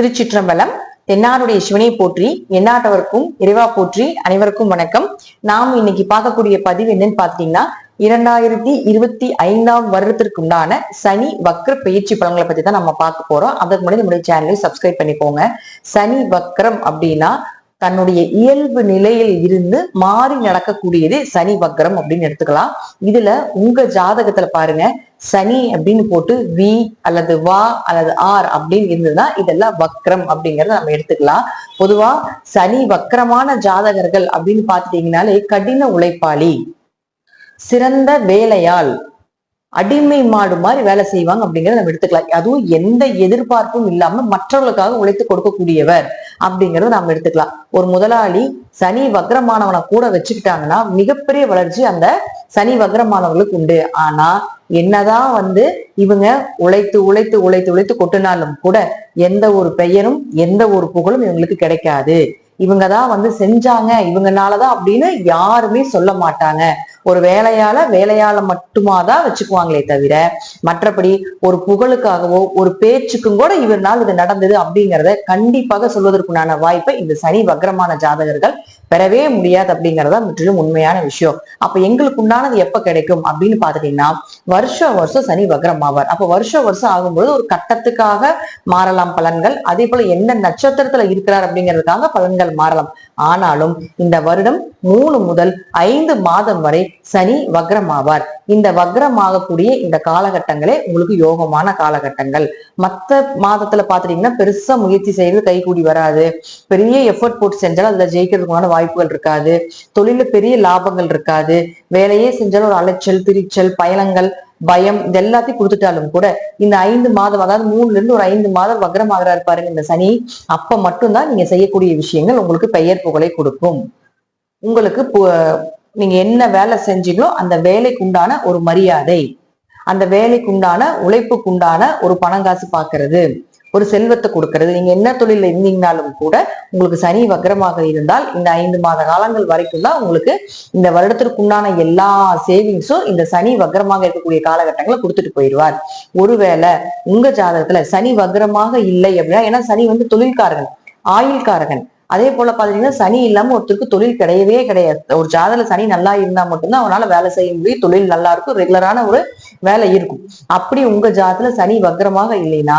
திருச்சிற்றம்பலம் தென்னாருடைய சிவனை போற்றி எந்நாட்டவருக்கும் இறைவா போற்றி அனைவருக்கும் வணக்கம். நாம் இன்னைக்கு பார்க்கக்கூடிய பதிவு என்னன்னு பாத்தீங்கன்னா இரண்டாயிரத்தி இருபத்தி ஐந்தாம் வருடத்திற்கு உண்டான சனி வக்ர பயிற்சி பலன்களை பத்தி தான் நம்ம பார்க்க போறோம். அதற்கு முன்னாடி நம்முடைய சேனலை சப்ஸ்கிரைப் பண்ணிக்கோங்க. சனி வக்ரம் அப்படின்னா தன்னுடைய இயல்பு நிலையில் இருந்து மாறி நடக்கக்கூடியது சனி வக்ரம் அப்படின்னு எடுத்துக்கலாம். இதுல உங்க ஜாதகத்துல பாருங்க சனி அப்படின்னு போட்டு வி அல்லது வா அல்லது ஆர் அப்படின்னு இருந்ததுன்னா இதெல்லாம் வக்ரம் அப்படிங்கறத நம்ம எடுத்துக்கலாம். பொதுவா சனி வக்ரமான ஜாதகர்கள் அப்படின்னு பாத்துட்டீங்கனாலே கடின உழைப்பாளி சிறந்த வேலையாள் அடிமை மாடு மாதிரி வேலை செய்வாங்க அப்படிங்கறத நம்ம எடுத்துக்கலாம். அதுவும் எந்த எதிர்பார்ப்பும் இல்லாம மற்றவர்களுக்காக உழைத்து கொடுக்கக்கூடியவர் அப்படிங்கறத நாம எடுத்துக்கலாம். ஒரு முதலாளி சனி வக்ரமானவனை கூட வச்சுக்கிட்டாங்கன்னா மிகப்பெரிய வளர்ச்சி அந்த சனி வக்ரமானவர்களுக்கு உண்டு. ஆனா என்னதான் வந்து இவங்க உழைத்து உழைத்து உழைத்து உழைத்து கொட்டினாலும் கூட எந்த ஒரு பெயரும் எந்த ஒரு புகழும் இவங்களுக்கு கிடைக்காது. இவங்க தான் வந்து செஞ்சாங்க. இவங்கனாலதான் அப்படின்னு யாருமே சொல்ல மாட்டாங்க. ஒரு வேலையால வேலையால மட்டுமா தான் வச்சுக்குவாங்களே தவிர மற்றபடி ஒரு புகழுக்காகவோ ஒரு பேச்சுக்கும் கூட இவர்னால் இது நடந்தது அப்படிங்கிறத கண்டிப்பாக சொல்வதற்குண்டான வாய்ப்பை இந்த சனி வக்ரமான ஜாதகர்கள் பெறவே முடியாது அப்படிங்கறத முற்றிலும் உண்மையான விஷயம். அப்ப எங்களுக்கு உண்டானது எப்ப கிடைக்கும் அப்படின்னு பாத்துட்டீங்கன்னா வருஷம் வருஷம் சனி வக்ரம் ஆவார். அப்ப வருஷம் வருஷம் ஆகும்போது ஒரு கட்டத்துக்காக மாறலாம் பலன்கள். அதே போல எந்த நட்சத்திரத்துல இருக்கிறார் அப்படிங்கிறதுக்காக பலன்கள் மாறலாம். ஆனாலும் இந்த வருடம் மூணு முதல் ஐந்து மாதம் வரை சனி வக்ரம் ஆவார். இந்த வக்ரமாகக்கூடிய இந்த காலகட்டங்களே உங்களுக்கு யோகமான காலகட்டங்கள். மத்த மாதத்துல பாத்துட்டீங்கன்னா பெருசா முயற்சி செய்யறது கைகூடி வராது. பெரிய எஃபர்ட் போட்டு செஞ்சாலும் அதுல ஜெயிக்கிறதுக்குமான வாய்ப்புகள் இருக்காது. தொழில பெரிய லாபங்கள் இருக்காது. வேலையே செஞ்சாலும் ஒரு அலைச்சல் திரிச்சல் பயணங்கள் பயம் இது எல்லாத்தையும் கொடுத்துட்டாலும் கூட இந்த ஐந்து மாதம் அதாவது மூணுல இருந்து ஒரு ஐந்து மாதம் வக்ரமாகிறாரு பாருங்க இந்த சனி. அப்ப மட்டும்தான் நீங்க செய்யக்கூடிய விஷயங்கள் உங்களுக்கு பெயர் புகழை கொடுக்கும். உங்களுக்கு பு- நீங்க என்ன வேலை செஞ்சீங்களோ அந்த வேலைக்கு உண்டான ஒரு மரியாதை. அந்த வேலைக்கு உண்டான உழைப்புக்கு உண்டான ஒரு பணங்காசு பாக்குறது ஒரு செல்வத்தை கொடுக்கறது. நீங்க என்ன தொழில இருந்தீங்கனாலும் கூட உங்களுக்கு சனி வக்கரமாக இருந்தால் இந்த ஐந்து மாத காலங்கள் வரைக்கும் தான் உங்களுக்கு இந்த வருடத்திற்கு உண்டான எல்லா சேவிங்ஸும் இந்த சனி வக்கரமாக இருக்கக்கூடிய காலகட்டங்களை கொடுத்துட்டு போயிடுவார். ஒருவேளை உங்க ஜாதகத்துல சனி வக்கரமாக இல்லை அப்படின்னா ஏன்னா சனி வந்து தொழில்காரகன் ஆயுள்காரகன். அதே போல பாத்தீங்கன்னா சனி இல்லாம ஒருத்தருக்கு தொழில் கிடையவே கிடையாது. ஒரு ஜாதகத்துல சனி நல்லா இருந்தா மட்டும்தான் அவனால வேலை செய்ய முடியும். தொழில் நல்லா இருக்கும். ரெகுலரான ஒரு வேலை இருக்கும். அப்படி உங்க ஜாதத்துல சனி வக்ரமாக இல்லைன்னா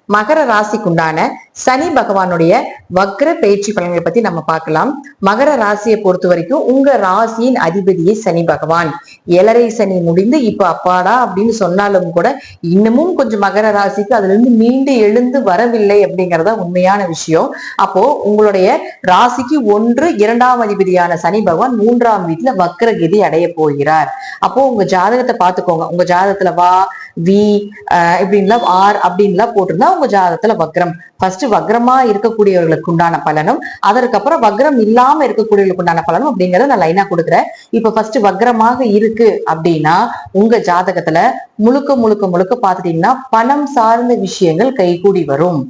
மகர ராசிக்குண்டான சனி பகவானுடைய வக்ர பயிற்சி பலன்களை பத்தி நம்ம பார்க்கலாம். மகர ராசியை பொறுத்த வரைக்கும் உங்க ராசியின் அதிபதியே சனி பகவான். ஏழரை சனி முடிந்து இப்ப அப்பாடா அப்படின்னு சொன்னாலும் கூட இன்னமும் கொஞ்சம் மகர ராசிக்கு அதுல இருந்து மீண்டு எழுந்து வரவில்லை அப்படிங்கறத உண்மையான விஷயம். அப்போ உங்களுடைய ராசிக்கு ஒன்று இரண்டாம் அதிபதியான சனி பகவான் மூன்றாம் வீட்டுல வக்ரகதி அடைய போகிறார். அப்போ உங்க ஜாதகத்தை பாத்துக்கோங்க உங்க ஜாதகத்துல வா வி அஹ் இப்படின்லாம் ஆர் அப்படின்லாம் போட்டிருந்தா உங்க ஜாதத்துல வக்ரம். ஃபர்ஸ்ட் வக்ரமா இருக்கக்கூடியவர்களுக்கு உண்டான பலனும் அதற்கப்புறம் வக்ரம் இல்லாம இருக்கக்கூடியவர்களுக்கு உண்டான பலனும் அப்படிங்கறத நான் லைனா கொடுக்குறேன். இப்ப ஃபர்ஸ்ட் வக்ரமாக இருக்கு அப்படின்னா உங்க ஜாதகத்துல முழுக்க முழுக்க முழுக்க பாத்துட்டீங்கன்னா பணம் சார்ந்த விஷயங்கள் கைகூடி வரும்.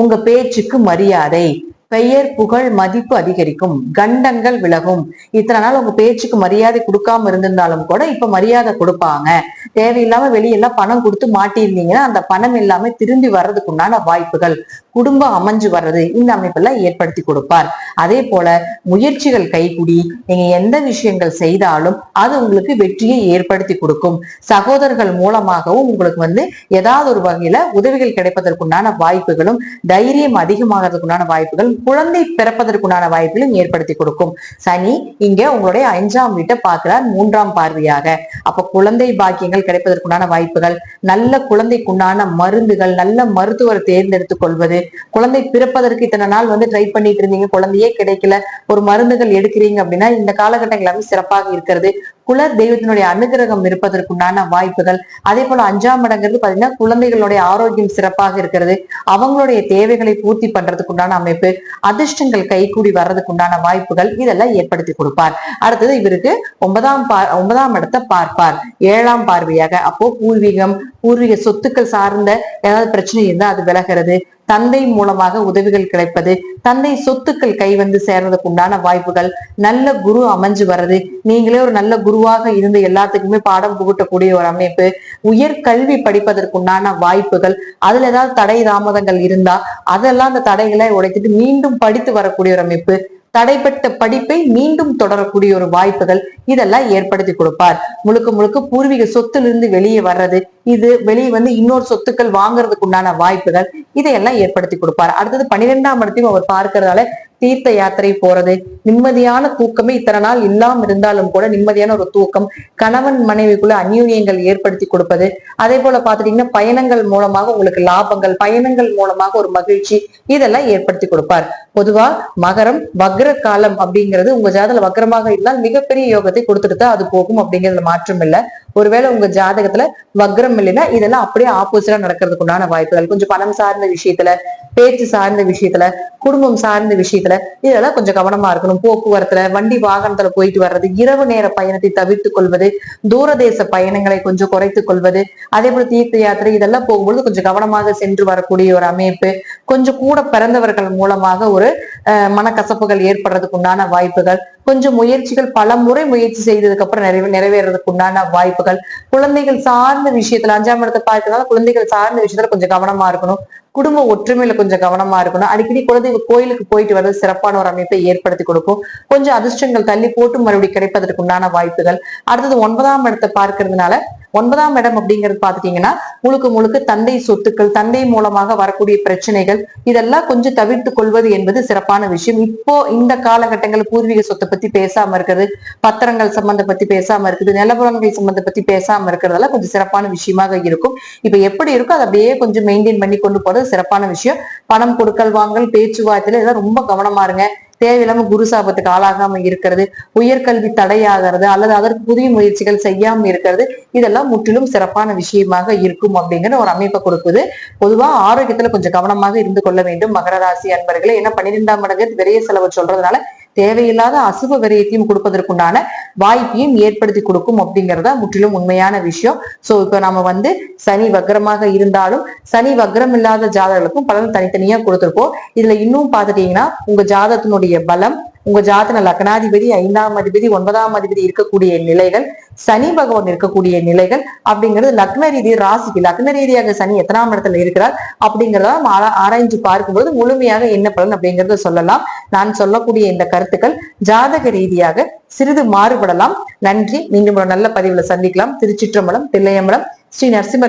உங்க பேச்சுக்கு மரியாதை பெயர் புகழ் மதிப்பு அதிகரிக்கும். கண்டங்கள் விலகும். இத்தனை நாள் உங்க பேச்சுக்கு மரியாதை கொடுக்காம இருந்திருந்தாலும் கூட இப்ப மரியாதை கொடுப்பாங்க. தேவையில்லாம வெளியெல்லாம் பணம் கொடுத்து மாட்டியிருந்தீங்கன்னா அந்த பணம் எல்லாமே திரும்பி வர்றதுக்கு உண்டான வாய்ப்புகள். குடும்பம் அமைஞ்சு வர்றது இந்த அமைப்பெல்லாம் ஏற்படுத்தி கொடுப்பார். அதே போல முயற்சிகள் கைகூடி நீங்க எந்த விஷயங்கள் செய்தாலும் அது உங்களுக்கு வெற்றியை ஏற்படுத்தி கொடுக்கும். சகோதரர்கள் மூலமாகவும் உங்களுக்கு வந்து ஏதாவது ஒரு வகையில உதவிகள் கிடைப்பதற்குண்டான வாய்ப்புகளும் தைரியம் அதிகமாகிறதுக்குண்டான வாய்ப்புகள் குழந்தை பிறப்பதற்குண்டான வாய்ப்புகளும் ஏற்படுத்தி கொடுக்கும். சனி இங்க உங்களுடைய அஞ்சாம் வீட்டை பார்க்கிறார் மூன்றாம் பார்வையாக. அப்ப குழந்தை பாக்கியங்கள் கிடைப்பதற்குண்டான வாய்ப்புகள் நல்ல குழந்தைக்குண்டான மருந்துகள் நல்ல மருத்துவரை தேர்ந்தெடுத்துக் கொள்வது. குழந்தை பிறப்பதற்கு இத்தனை நாள் வந்து ட்ரை பண்ணிட்டு இருந்தீங்க குழந்தையே கிடைக்கல ஒரு மருந்துகள் எடுக்கிறீங்க அப்படின்னா இந்த காலகட்டங்கள் எல்லாமே சிறப்பாக இருக்கிறது. குல தெய்வத்தினுடைய அனுகிரகம் இருப்பதற்குண்டான வாய்ப்புகள். அதே போல அஞ்சாம் இடங்கிறது பாத்தீங்கன்னா குழந்தைகளுடைய ஆரோக்கியம் சிறப்பாக இருக்கிறது. அவங்களுடைய தேவைகளை பூர்த்தி பண்றதுக்குண்டான அமைப்பு. அதிர்ஷ்டங்கள் கைகூடி வர்றதுக்குண்டான வாய்ப்புகள் இதெல்லாம் ஏற்படுத்தி கொடுப்பார். அடுத்தது இவருக்கு ஒன்பதாம் பார் ஒன்பதாம் இடத்தை பார்ப்பார். ஏழாம் பார்வையாக. அப்போ பூர்வீகம் பூர்வீக சொத்துக்கள் சார்ந்த ஏதாவது பிரச்சனை இருந்தா அது விலகிறது. தந்தை மூலமாக உதவிகள் கிடைப்பது தந்தை சொத்துக்கள் கை வந்து சேர்றதுக்கு உண்டான வாய்ப்புகள் நல்ல குரு அமைஞ்சு வர்றது நீங்களே ஒரு நல்ல குருவாக இருந்து எல்லாத்துக்குமே பாடம் புகட்டக்கூடிய ஒரு அமைப்பு உயர் கல்வி படிப்பதற்குண்டான வாய்ப்புகள் அதுல ஏதாவது தடை தாமதங்கள் இருந்தா அதெல்லாம் அந்த தடைகளை உடைத்துட்டு மீண்டும் படித்து வரக்கூடிய ஒரு அமைப்பு தடைப்பட்ட படிப்பை மீண்டும் தொடரக்கூடிய ஒரு வாய்ப்புகள் இதெல்லாம் ஏற்படுத்தி கொடுப்பார். முழுக்க முழுக்க பூர்வீக சொத்திலிருந்து வெளியே வர்றது இது வெளியே வந்து இன்னொரு சொத்துக்கள் வாங்குறதுக்கு உண்டான வாய்ப்புகள் இதையெல்லாம் ஏற்படுத்தி கொடுப்பார். அடுத்தது பன்னிரெண்டாம் இடத்தையும் அவர் பார்க்கறதால தீர்த்த யாத்திரை போறது நிம்மதியான தூக்கமே இத்தனை நாள் இல்லாம இருந்தாலும் கூட நிம்மதியான ஒரு தூக்கம் கணவன் மனைவிக்குள்ள அந்யூன்யங்கள் ஏற்படுத்தி கொடுப்பது அதே போல பாத்துட்டீங்கன்னா பயணங்கள் மூலமாக உங்களுக்கு லாபங்கள் பயணங்கள் மூலமாக ஒரு மகிழ்ச்சி இதெல்லாம் ஏற்படுத்தி கொடுப்பார். பொதுவா மகரம் வக்ர காலம் அப்படிங்கிறது உங்க ஜாதல வக்ரமாக இருந்தால் மிகப்பெரிய யோகத்தை கொடுத்துட்டு தான் அது போகும் அப்படிங்கிறதுல மாற்றம் இல்லை. ஒருவேளை உங்க ஜாதகத்துல வக்ரம் இல்லைன்னா இதெல்லாம் அப்படியே ஆப்போசிட்டா நடக்கிறதுக்கு உண்டான வாய்ப்புகள். கொஞ்சம் பணம் சார்ந்த விஷயத்துல பேச்சு சார்ந்த விஷயத்துல குடும்பம் சார்ந்த விஷயத்துல இதெல்லாம் கொஞ்சம் கவனமா இருக்கணும். போக்குவரத்துல வண்டி வாகனத்துல போயிட்டு வர்றது இரவு நேர பயணத்தை தவிர்த்து கொள்வது தூரதேச பயணங்களை கொஞ்சம் குறைத்துக் கொள்வது அதே போல தீர்த்த யாத்திரை இதெல்லாம் போகும்பொழுது கொஞ்சம் கவனமாக சென்று வரக்கூடிய ஒரு அமைப்பு கொஞ்சம் கூட பிறந்தவர்கள் மூலமாக ஒரு அஹ், மனக்கசப்புகள் ஏற்படுறதுக்கு உண்டான வாய்ப்புகள் கொஞ்சம் முயற்சிகள் பல முறை முயற்சி செய்ததுக்கு அப்புறம் நிறைவே நிறைவேறதுக்கு உண்டான வாய்ப்புகள். குழந்தைகள் சார்ந்த விஷயத்துல அஞ்சாம் இடத்தை பார்க்கறதுனால குழந்தைகள் சார்ந்த விஷயத்துல கொஞ்சம் கவனமா இருக்கணும். குடும்ப ஒற்றுமையில கொஞ்சம் கவனமா இருக்கணும். அடிக்கடி குலதெய்வ கோயிலுக்கு போயிட்டு வர்றது சிறப்பான ஒரு அமைப்பை ஏற்படுத்தி கொடுக்கும். கொஞ்சம் அதிர்ஷ்டங்கள் தள்ளி போட்டு மறுபடியும் கிடைப்பதற்கு உண்டான வாய்ப்புகள். அடுத்தது ஒன்பதாம் இடத்தை பார்க்கறதுனால ஒன்பதாம் இடம் அப்படிங்கிறது பாத்துட்டீங்கன்னா முழுக்க முழுக்க தந்தை சொத்துக்கள் தந்தை மூலமாக வரக்கூடிய பிரச்சனைகள் இதெல்லாம் கொஞ்சம் தவிர்த்து கொள்வது என்பது சிறப்பான விஷயம். இப்போ இந்த காலகட்டங்கள் பூர்வீக சொத்தை பத்தி பேசாம இருக்கிறது பத்திரங்கள் சம்பந்த பத்தி பேசாம இருக்குது நிலபுலன்கள் சம்பந்த பத்தி பேசாம இருக்கிறதெல்லாம் கொஞ்சம் சிறப்பான விஷயமாக இருக்கும். இப்ப எப்படி இருக்கோ அதை அப்படியே கொஞ்சம் மெயின்டைன் பண்ணி கொண்டு போறது சிறப்பான விஷயம். பணம் கொடுக்கல் வாங்கல் பேச்சுவார்த்தையில இதெல்லாம் ரொம்ப கவனமா இருங்க. தேவையில்லாம குரு சாபத்துக்கு ஆளாகாம இருக்கிறது. உயர்கல்வி தடையாகிறது அல்லது அதற்கு புதிய முயற்சிகள் செய்யாம இருக்கிறது. இதெல்லாம் முற்றிலும் சிறப்பான விஷயமாக இருக்கும் அப்படிங்கிற ஒரு அமைப்பை கொடுக்குது. பொதுவா ஆரோக்கியத்துல கொஞ்சம் கவனமாக இருந்து கொள்ள வேண்டும். மகர ராசி அன்பர்களே ஏன்னா பன்னிரெண்டாம் மடங்கு விரைய செலவு சொல்றதுனால தேவையில்லாத அசுப விரயத்தையும் கொடுப்பதற்குண்டான வாய்ப்பையும் ஏற்படுத்தி கொடுக்கும் அப்படிங்கறதா முற்றிலும் உண்மையான விஷயம். சோ இப்ப நம்ம வந்து சனி வக்ரமாக இருந்தாலும் சனி வக்ரம் இல்லாத ஜாதகர்களுக்கும் பலன் தனித்தனியா கொடுத்துருக்கோம் இதுல இன்னும் பாத்துட்டீங்கன்னா உங்க ஜாதகத்தினுடைய பலம் உங்க ஜாதன லக்னாதிபதி ஐந்தாம் அதிபதி ஒன்பதாம் அதிபதி இருக்கக்கூடிய நிலைகள் சனி பகவான் இருக்கக்கூடிய நிலைகள் அப்படிங்கிறது லக்ன ரீதி ராசிக்கு லக்ன ரீதியாக சனி எத்தனாம் இடத்துல இருக்கிறார் அப்படிங்கிறத நம்ம ஆராய்ஞ்சு பார்க்கும்போது முழுமையாக என்ன பலன் அப்படிங்கறத சொல்லலாம். நான் சொல்லக்கூடிய இந்த கருத்துக்கள் ஜாதக ரீதியாக சிறிது மாறுபடலாம். நன்றி. மீண்டும் ஒரு நல்ல பதிவுல சந்திக்கலாம். திருச்சிற்றம்பலம் தில்லையம்பலம் ஸ்ரீ நரசிம்ம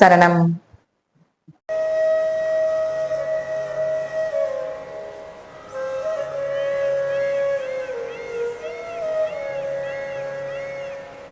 சரணம்.